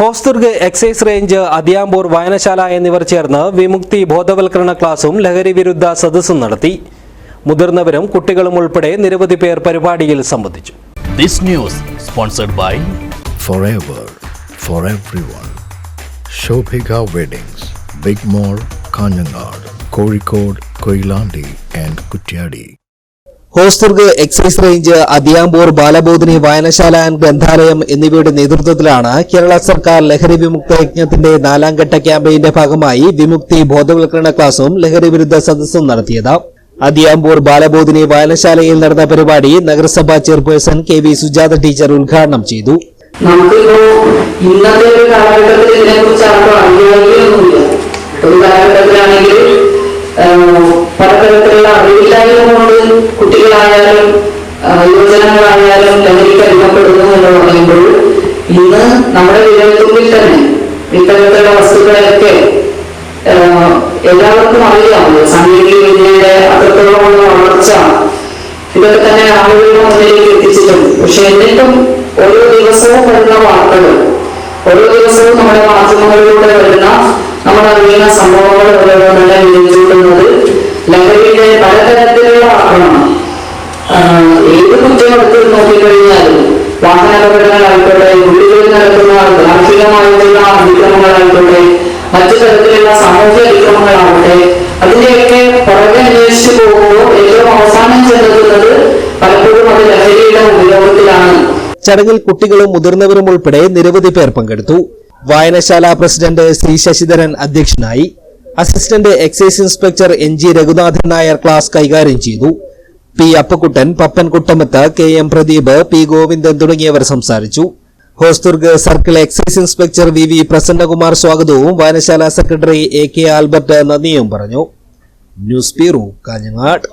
Hosdurg excise range Athiyampoor വായനശാല എന്നിവർ ചേർന്ന് വിമുക്തി ബോധവൽക്കരണ ക്ലാസും ലഹരി വിരുദ്ധ സദസ്സും നടത്തി മുതിർന്നവരും കുട്ടികളും ഉൾപ്പെടെ നിരവധി പേർ പരിപാടിയിൽ സംബന്ധിച്ചു This news sponsored by forever for everyone. Shobhika Weddings, Big Mall, Kanjangad, Kozhikode, Koilandi and Kutyadi. Hosdurg excise range Athiyampoor Balabodhini വായനശാല ആൻഡ് ഗ്രന്ഥാലയം എന്നിവയുടെ നേതൃത്വത്തിലാണ് കേരള സർക്കാർ ലഹരി വിമുക്ത യജ്ഞത്തിന്റെ നാലാം ഘട്ട ക്യാമ്പയിന്റെ ഭാഗമായി വിമുക്തി ബോധവൽക്കരണ ക്ലാസും ലഹരി വിരുദ്ധ സദസ്സും നടത്തിയത്. അതിയാമ്പൂർ ബാലബോധിനി വായനശാലയിൽ നടന്ന പരിപാടി നഗരസഭാ chairperson K V Sujatha teacher ഉദ്ഘാടനം ചെയ്തു. ഇന്നത്തെ പലതരത്തിലുള്ള അറിവില്ലായ്മ ആഹ്, യുവജനങ്ങളായാലും ലഹരിക്ക് അടിമപ്പെടുന്നു എന്ന് പറയുമ്പോൾ ഇന്ന് നമ്മുടെ വിരൽത്തുമ്പിൽ തന്നെ ഇത്തരത്തിലുള്ള വസ്തുക്കളെയൊക്കെ എല്ലാവർക്കും അറിയാമല്ലോ. സാങ്കേതിക വിദ്യയുടെ അത്രത്തോളമുള്ള വളർച്ച ഇതൊക്കെ തന്നെ ആളുകളുടെ മുന്നിലേക്ക് എത്തിച്ചിട്ടുണ്ട്. പക്ഷെ എന്നിട്ടും ഓരോ ദിവസവും വരുന്ന വാർത്തകൾ ഓരോ ദിവസവും നമ്മുടെ മാധ്യമങ്ങളിലൂടെ വരുന്ന നമ്മൾ അറിയുന്ന സംഭവങ്ങൾ ഓരോന്നെല്ലാം വിളിച്ചുകൊള്ളുന്നത് ലഹരിയുടെ പലതരത്തിലുള്ള ഏത് കുറ്റം എടുത്ത് നോക്കിക്കഴിഞ്ഞാലും വാഹനാപകടങ്ങളായിക്കോട്ടെ ഉള്ളികളിൽ നടക്കുന്ന ഗാർഹികമായിട്ടുള്ള അതിക്രമങ്ങളായിക്കോട്ടെ മറ്റു തരത്തിലുള്ള സാമൂഹ്യ അതിക്രമങ്ങളാവട്ടെ അതിന്റെയൊക്കെ പുറകെ അന്വേഷിച്ചു പോകുമ്പോൾ ഏറ്റവും അവസാനം ചെന്നെത്തുന്നത് പലപ്പോഴും അത് ലഹരിയുടെ ഉപയോഗത്തിലാണ്. ചടങ്ങിൽ കുട്ടികളും മുതിർന്നവരും ഉൾപ്പെടെ നിരവധി പേർ പങ്കെടുത്തു. വായനശാല പ്രസിഡന്റ് സി ശശിധരൻ അധ്യക്ഷനായി. Assistant excise inspector N G Raghunathan Nair class കൈകാര്യം ചെയ്തു. P Appakuttan Pappan Kuttamath K M Pradeep P Govindan തുടങ്ങിയവർ സംസാരിച്ചു. Hosdurg circle excise inspector V V Prasannakumar സ്വാഗതവും വായനശാല സെക്രട്ടറി എ കെ ആൽബർട്ട് നന്ദിയും പറഞ്ഞു. News bureau Kanhangad.